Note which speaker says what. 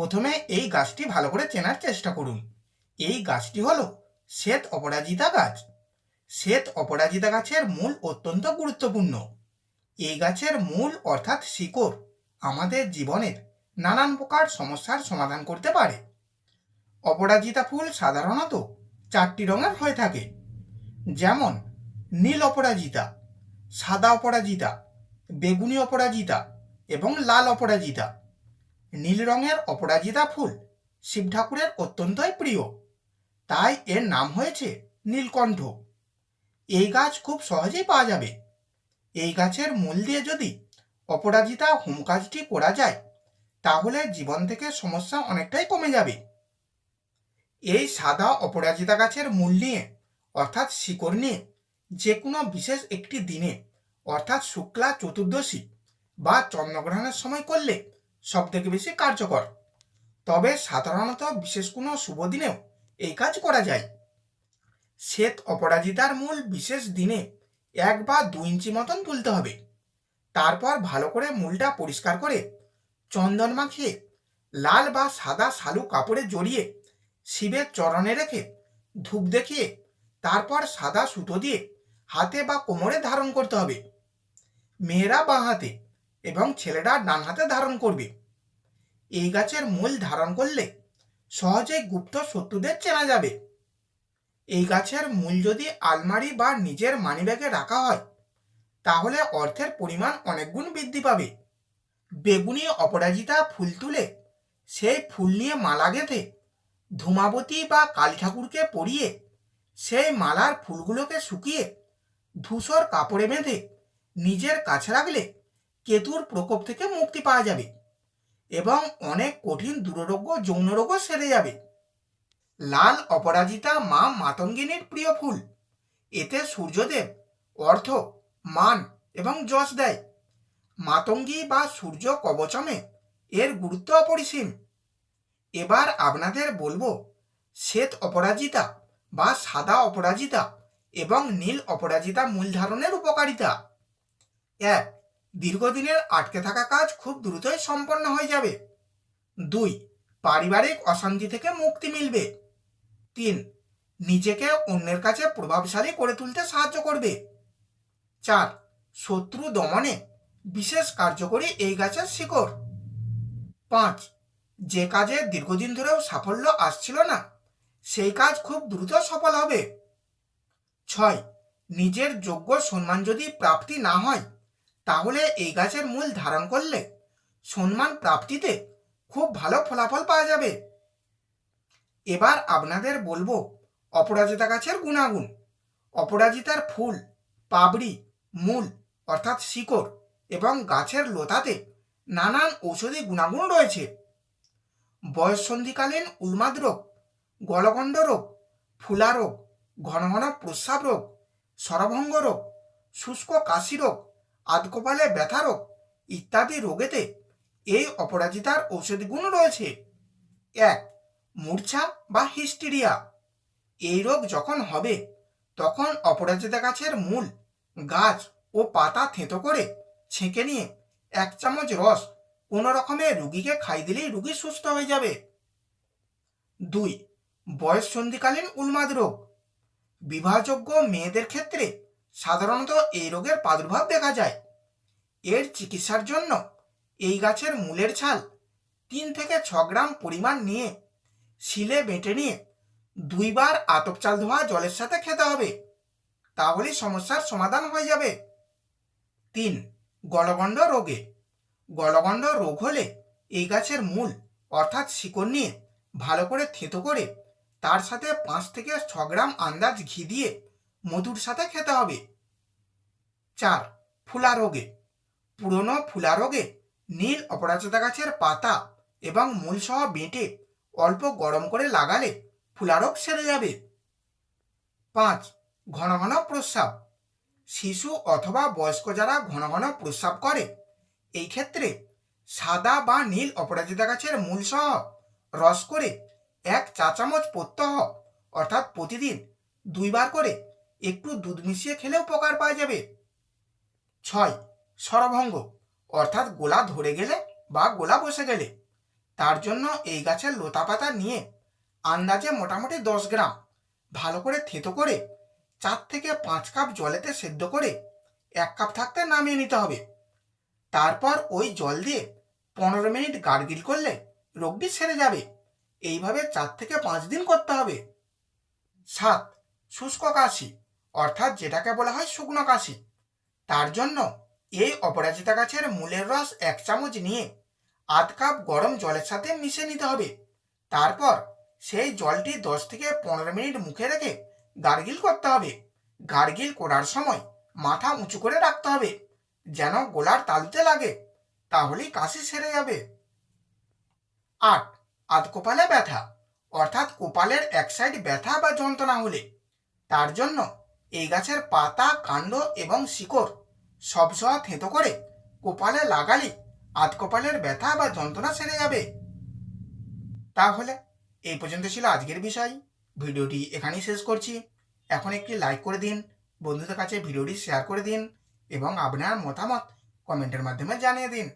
Speaker 1: প্রথমে এই গাছটি ভালো করে চেনার চেষ্টা করুন। এই গাছটি হলো শ্বেত অপরাজিতা গাছ। শ্বেত অপরাজিতা গাছের মূল অত্যন্ত গুরুত্বপূর্ণ। এই গাছের মূল অর্থাৎ শিকড় আমাদের জীবনের নানান প্রকার সমস্যার সমাধান করতে পারে। অপরাজিতা ফুল সাধারণত চারটি রঙের হয়ে থাকে। যেমন নীল অপরাজিতা, সাদা অপরাজিতা, বেগুনি অপরাজিতা এবং লাল অপরাজিতা। নীল রঙের অপরাজিতা ফুল শিব ঠাকুরের অত্যন্তই প্রিয়। তাই এর নাম হয়েছে নীলকণ্ঠ। এই গাছ খুব সহজেই পাওয়া যাবে। এই গাছের মূল দিয়ে যদি অপরাজিতা হোম কাজটি করা যায়, তাহলে জীবন থেকে সমস্যা অনেকটাই কমে যাবে। এই সাদা অপরাজিতা গাছের মূল নিয়ে, অর্থাৎ শিকড় নিয়ে যে কোনো বিশেষ একটি দিনে, অর্থাৎ শুক্লা চতুর্দশী বা চন্দ্রগ্রহণের সময় করলে সব থেকে বেশি কার্যকর। তবে সাধারণত বিশেষ কোনো শুভ দিনেও এই কাজ করা যায়। শ্বেত অপরাজিতার মূল বিশেষ দিনে এক বা দু ইঞ্চি মতন তুলতে হবে। তারপর ভালো করে মূলটা পরিষ্কার করে চন্দন মাখিয়ে লাল বা সাদা শালু কাপড়ে জড়িয়ে শিবের চরণে রেখে ধূপ দেখিয়ে তারপর সাদা সুতো দিয়ে হাতে বা কোমরে ধারণ করতে হবে। মেয়েরা বাঁ হাতে এবং ছেলেরা ডান হাতে ধারণ করবে। এই গাছের মূল ধারণ করলে সহজেই গুপ্ত শত্রুদের চেনা যাবে। এই গাছের মূল যদি আলমারি বা নিজের মানিব্যাগে রাখা হয়, তাহলে অর্থের পরিমাণ অনেক গুণ বৃদ্ধি পাবে। বেগুনি অপরাজিতা ফুল তুলে সেই ফুল নিয়ে মালা গেঁথে ধূমাবতী বা কালী ঠাকুরকে পরিয়ে সেই মালার ফুলগুলোকে শুকিয়ে ধূসর কাপড়ে বেঁধে নিজের কাছে রাখলে কেতুর প্রকোপ থেকে মুক্তি পাওয়া যাবে। এবং অনেক কঠিন দুরারোগ্য যৌন রোগও সেরে যাবে। লাল অপরাজিতা মা মাতঙ্গিনীর প্রিয় ফুল। এতে সূর্যদেব অর্থ, মান এবং যশ দেয়। মাতঙ্গী বা সূর্য কবচমে এর গুরুত্ব অপরিসীম। এবার আপনাদের বলব, শ্বেত অপরাজিতা বা সাদা অপরাজিতা এবং নীল অপরাজিতা মূল ধারণের উপকারিতা। এক দীর্ঘদিনের আটকে থাকা কাজ খুব দ্রুতই সম্পন্ন হয়ে যাবে। দুই, পারিবারিক অশান্তি থেকে মুক্তি মিলবে। তিন, নিজেকে অন্যের কাছে প্রভাবশালী করে তুলতে সাহায্য করবে। চার, শত্রু দমনে বিশেষ কার্যকরী এই গাছের শিকড়। পাঁচ, যে কাজে দীর্ঘদিন ধরেও সাফল্য আসছিল না, সেই কাজ খুব দ্রুত সফল হবে। ছয়, নিজের যোগ্য সম্মান যদি প্রাপ্তি না হয় তাহলে এই গাছের মূল ধারণ করলে সম্মান প্রাপ্তিতে খুব ভালো ফলাফল পাওয়া যাবে। এবার আপনাদের বলব অপরাজিতা গাছের গুণাগুণ। অপরাজিতার ফুল, পাবড়ি, মূল অর্থাৎ শিকড় এবং গাছের লতাতে নানান ঔষধি গুণাগুণ রয়েছে। বয়ঃসন্ধিকালীন উন্মাদ রোগ, গলগণ্ড রোগ, ফুলা রোগ, ঘন ঘন প্রস্রাব রোগ সরভঙ্গ রোগ, শুষ্ক কাশি রোগ আধকপালে ব্যথা রোগ, ইত্যাদি রোগেতে এই অপরাজিতার ঔষধি গুণ রয়েছে। এক, মূর্ছা বা হিস্টিরিয়া। এই রোগ যখন হবে, তখন অপরাজিতা গাছের মূল, গাছ ও পাতা থেঁতো করে ছেঁকে নিয়ে এক চামচ রস কোনো রকমে রুগীকে খাই দিলেই রুগী সুস্থ হয়ে যাবে। দুই, বয়স সন্ধিকালীন উন্মাদ রোগ। বিবাহযোগ্য মেয়েদের ক্ষেত্রে সাধারণত এই রোগের প্রাদুর্ভাব দেখা যায়। এর চিকিৎসার জন্য এই গাছের মূলের ছাল তিন থেকে ছ গ্রাম পরিমাণ নিয়ে শিলে বেঁটে নিয়ে দুইবার আতপ চাল ধোয়া জলের সাথে খেতে হবে। তাহলেই সমস্যার সমাধান হয়ে যাবে। তিন, গলগণ্ড রোগে। গলগণ্ড রোগ হলে এই গাছের মূল, অর্থাৎ শিকড় নিয়ে ভালো করে থেঁতো করে তার সাথে পাঁচ থেকে ছ গ্রাম আন্দাজ ঘি দিয়ে মধুর সাথে খেতে হবে। চার, ফুলা রোগে। পুরনো ফুলা রোগে নীল অপরাজিতা গাছের পাতা এবং মূলসহ বেঁটে অল্প গরম করে লাগালে ফুলারোগ সেরে যাবে। পাঁচ, ঘন ঘন প্রস্রাব। শিশু অথবা বয়স্ক যারা ঘন ঘন প্রস্রাব করে, এই ক্ষেত্রে সাদা বা নীল অপরাজিতা গাছের মূল সহ রস করে এক চা চামচ প্রত্যহ, অর্থাৎ প্রতিদিন দুইবার করে একটু দুধ মিশিয়ে খেলে উপকার পাওয়া যাবে। ছয়, স্বরভঙ্গ। অর্থাৎ গোলা ধরে গেলে বা গোলা বসে গেলে। তার জন্য এই গাছের লতা পাতা নিয়ে আন্দাজে মোটামুটি দশ গ্রাম। ভালো করে থেতো করে চার থেকে পাঁচ কাপ জলেতে সেদ্ধ করে এক কাপ থাকতে নামিয়ে নিতে হবে। তারপর ওই জল দিয়ে পনেরো মিনিট গার্গিল করলে রোগটি সেরে যাবে। এইভাবে চার থেকে পাঁচ দিন করতে হবে। সাত, শুষ্ক কাশি। অর্থাৎ যেটাকে বলা হয় শুকনো কাশি। তার জন্য এই অপরাজিতা গাছের মূলের রস এক চামচ নিয়ে আধ কাপ গরম জলের সাথে মিশে নিতে হবে। তারপর সেই জলটি দশ থেকে পনেরো মিনিট মুখে রেখে গার্গিল করতে হবে। গার্গিল করার সময় মাথা উঁচু করে রাখতে হবে। যেন গোলার তালুতে লাগে, তাহলেই কাশি সেরে যাবে। আট, আধ কপালে ব্যথা, অর্থাৎ কপালের এক সাইড ব্যথা বা যন্ত্রণা হলে। তার জন্য এই গাছের পাতা, কাণ্ড এবং শিকড় সব সহ থেঁতো করে কপালে লাগালে আধ কপালের ব্যথা বা যন্ত্রণা সেরে যাবে। তাহলে এই পর্যন্ত ছিল আজকের বিষয়। ভিডিওটি এখানেই শেষ করছি। এখন একটি লাইক করে দিন, বন্ধুদের কাছে ভিডিওটি শেয়ার করে দিন এবং আপনার মতামত কমেন্টের মাধ্যমে জানিয়ে দিন।